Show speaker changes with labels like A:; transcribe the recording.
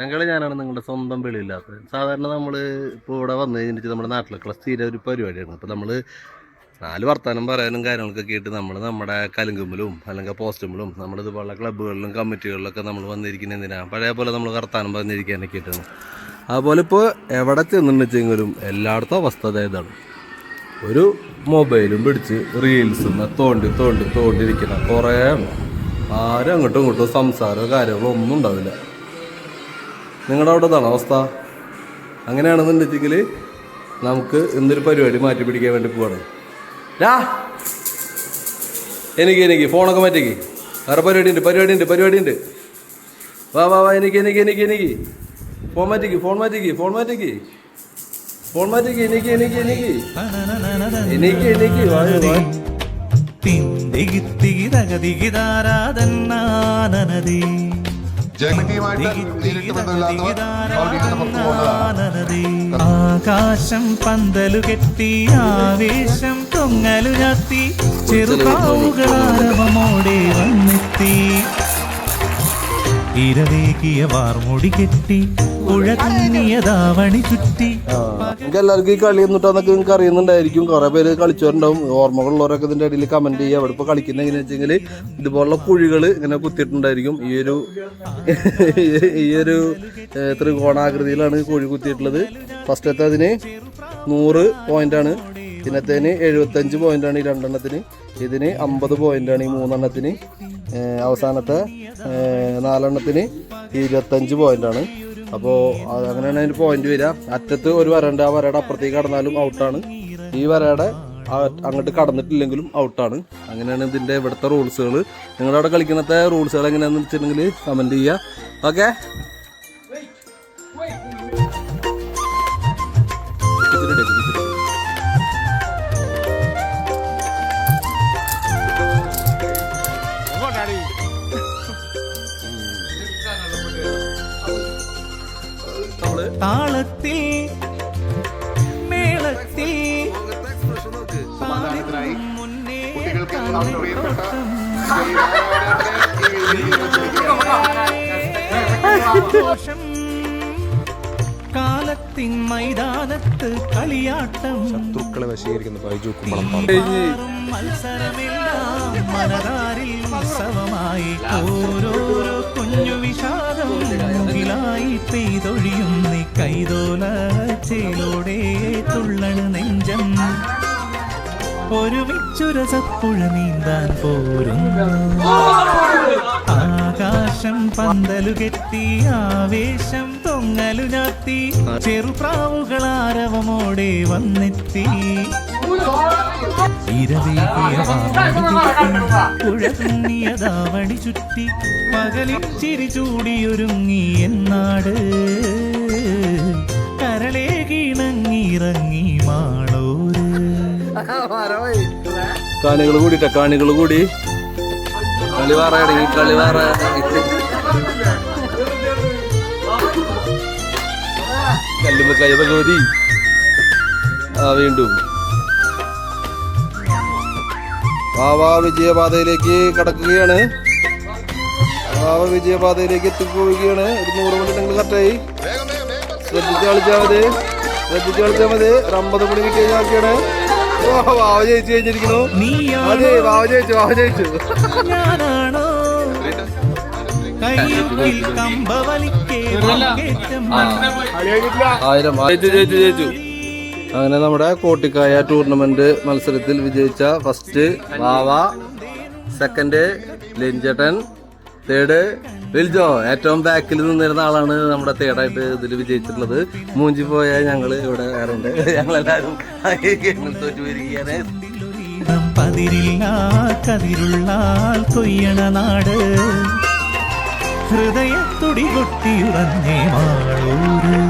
A: ഞങ്ങളെ ഞാനാണ് നിങ്ങളുടെ സ്വന്തം വെളിയില്ലാത്തത്. സാധാരണ നമ്മൾ ഇപ്പോൾ ഇവിടെ വന്നു കഴിഞ്ഞിട്ട് നമ്മുടെ നാട്ടിലൊക്കെ സ്ഥിര ഒരു പരിപാടിയാണ്. അപ്പോൾ നമ്മൾ നാല് വർത്തമാനം പറയാനും കാര്യങ്ങളൊക്കെ ആയിട്ട് നമ്മൾ നമ്മുടെ കലുങ്കുമ്പിലും അല്ലെങ്കിൽ പോസ്റ്റുമ്പിലും നമ്മളിതുപോലുള്ള ക്ലബ്ബുകളിലും കമ്മിറ്റികളിലൊക്കെ നമ്മൾ വന്നിരിക്കുന്ന എന്തിനാണ് പഴയ പോലെ നമ്മൾ വർത്താനം പറഞ്ഞിരിക്കാനൊക്കെ ആയിട്ടാണ്. അതുപോലെ ഇപ്പോൾ എവിടെ ചെന്നിട്ടുണ്ടെങ്കിലും എല്ലായിടത്തും അവസ്ഥ അതായതാണ് ഒരു മൊബൈലും പിടിച്ച് റീൽസും തോണ്ടി തോണ്ടി തോണ്ടിരിക്കണം കുറേ ആരും അങ്ങോട്ടും ഇങ്ങോട്ടും സംസാരമോ കാര്യങ്ങളോ ഒന്നും ഉണ്ടാവില്ല. നിങ്ങളുടെ അവിടെ ഇതാണ് അവസ്ഥ അങ്ങനെയാണെന്നുണ്ടെങ്കിൽ നമുക്ക് എന്തൊരു പരിപാടി മാറ്റി പിടിക്കാൻ വേണ്ടി പോവാണ്. രാ! എനിക്ക് എനിക്ക് ഫോണൊക്കെ മാറ്റിക്ക്. വേറെ പരിപാടി ഉണ്ട് പരിപാടി ഉണ്ട് പരിപാടി ഉണ്ട് വാ വാ വാ എനിക്ക് എനിക്ക് എനിക്ക് എനിക്ക്. ഫോൺ മാറ്റിക്ക് ഫോൺ മാറ്റിക്ക് ഫോൺ മാറ്റിക്ക്. ഫോൺ മാറ്റിക്ക് എനിക്ക് എനിക്ക് എനിക്ക്. എനിക്ക് എനിക്ക് വായോ വാ
B: തിന്തികിത്തികിതകതികിതാരാധനാനനദി
C: ജഗതിയുമായിട്ട് നേരിട്ട് ബന്ധമില്ലാത്തവർ അവർക്ക് പുറത്തു പോകുന്നതാണ്
B: ആകാശം പന്തലു കെട്ടി ആവേശം തൊങ്ങലു ചാത്തി ചെറുപാവുകളാരവമോടെ വന്നെത്തി. ഇരവേകിയ വാർമുടി കെട്ടി ദാവണി ചുറ്റി.
A: നിങ്ങൾക്ക് എല്ലാവർക്കും ഈ കളി എന്നിട്ടാന്നൊക്കെ നിങ്ങൾക്ക് അറിയുന്നുണ്ടായിരിക്കും. കുറെ പേര് കളിച്ചവരുണ്ടാവും. ഓർമ്മകളുള്ളവരൊക്കെ ഇതിന്റെ ഇടയിൽ കമന്റ് ചെയ്യുക. അവിടെ ഇപ്പോൾ കളിക്കുന്ന എങ്ങനെയാ വെച്ചെങ്കിൽ ഇതുപോലുള്ള കുഴികൾ ഇങ്ങനെ കുത്തിയിട്ടുണ്ടായിരിക്കും. ഈ ഒരു ഈ ഒരു ത്രികോണാകൃതിയിലാണ് കുഴി കുത്തിയിട്ടുള്ളത്. ഫസ്റ്റത്തെ അതിന് നൂറ് പോയിന്റാണ് പിന്നത്തേന് എഴുപത്തഞ്ച് പോയിന്റാണ് ഈ രണ്ടെണ്ണത്തിന്. ഇതിന് അമ്പത് പോയിന്റാണ് ഈ മൂന്നെണ്ണത്തിന്. അവസാനത്തെ നാലെണ്ണത്തിന് ഇരുപത്തഞ്ച് പോയിന്റാണ്. അപ്പോൾ അങ്ങനെയാണ് അതിന് പോയിന്റ് വരിക. അറ്റത്ത് ഒരു വരണ്ട് ആ വരയുടെ അപ്പുറത്തേക്ക് കടന്നാലും ഔട്ടാണ്. ഈ വരയുടെ അങ്ങോട്ട് കടന്നിട്ടില്ലെങ്കിലും ഔട്ടാണ്. അങ്ങനെയാണ് ഇതിന്റെ ഇവിടുത്തെ റൂൾസുകൾ നിങ്ങളവിടെ കളിക്കുന്നത്തെ റൂൾസുകൾ എങ്ങനെയാണെന്ന് വെച്ചിട്ടുണ്ടെങ്കിൽ കമന്റ് ചെയ്യുക. ഓക്കെ
B: താളത്തിൽ മേളത്തിൽ ആഘോഷം കാലത്തിൻ മൈതാനത്ത് കളിയാട്ടം.
D: ശത്രുക്കളെ വശീകരിക്കുന്ന ബൈജു
B: മത്സരമെല്ലാം മനതാരിൽ ഉത്സവമായി. ഓരോരോ കുഞ്ഞു വിഷാദം മുകിലായി പെയ്തൊഴിയും. നീ കൈതോല ചേലോടെ തുള്ളണ് നെഞ്ചം. ഒരുമിച്ചുരസപ്പുഴ നീന്താൻ പോരും ആകാശം പന്തലു കെട്ടി ആവേശം തൊങ്ങലു ഞാത്തി ചെറുപ്രാവുകളാരവമോടെ വന്നെത്തി. ഇരവേകിയ പുഴതുങ്ങിയ ചുറ്റി. പകലിൽ ചിരി ചൂടിയൊരുങ്ങി എന്നാട്. കിണങ്ങിറങ്ങി മാളൂര്
A: കാണികൾ കൂടിട്ട കാണികൾ കൂടി. കളി വാറ കല്ലുമ്പ ആ വീണ്ടും. ആവാ വിജയപാതയിലേക്ക് കടക്കുകയാണ്. ആവ വിജയപാതയിലേക്ക് എത്തിപ്പോവുകയാണ്. ഒരു നൂറ് മണി നിങ്ങൾ കറക്റ്റായി ശ്രദ്ധിച്ച് മതി. ശ്രദ്ധിച്ച് കളിച്ചാൽ മതി. ഒരു അമ്പത് മണി കിട്ടി കഴിഞ്ഞാൽ ഓ വാവ ജയിച്ചു കഴിഞ്ഞിരിക്കുന്നു. അതെ വാവ ജയിച്ചു വാവ ആയിരം ജയിച്ചു ജയിച്ചു അങ്ങനെ നമ്മുടെ കോട്ടിക്കായ ടൂർണമെന്റ് മത്സരത്തിൽ വിജയിച്ച ഫസ്റ്റ് വാവ സെക്കൻഡ് ലിഞ്ചട്ടൻ തേർഡ് വിൽജോ ഏറ്റവും ബാക്കിൽ നിന്നിരുന്ന ആളാണ് നമ്മുടെ തേടായിട്ട് ഇതിൽ വിജയിച്ചിട്ടുള്ളത്. മൂഞ്ചി പോയ ഞങ്ങൾ ഇവിടെ ഉണ്ട്. ഞങ്ങളെല്ലാവരും തോറ്റുപോയിരിക്കുകയാണ് ീരം
B: പതിരില്ല കതിരുള്ളാൽ കൊയ്യണ നാട്. ഹൃദയത്തുടി കൊട്ടിയുറഞ്ഞേ മാളൂര്.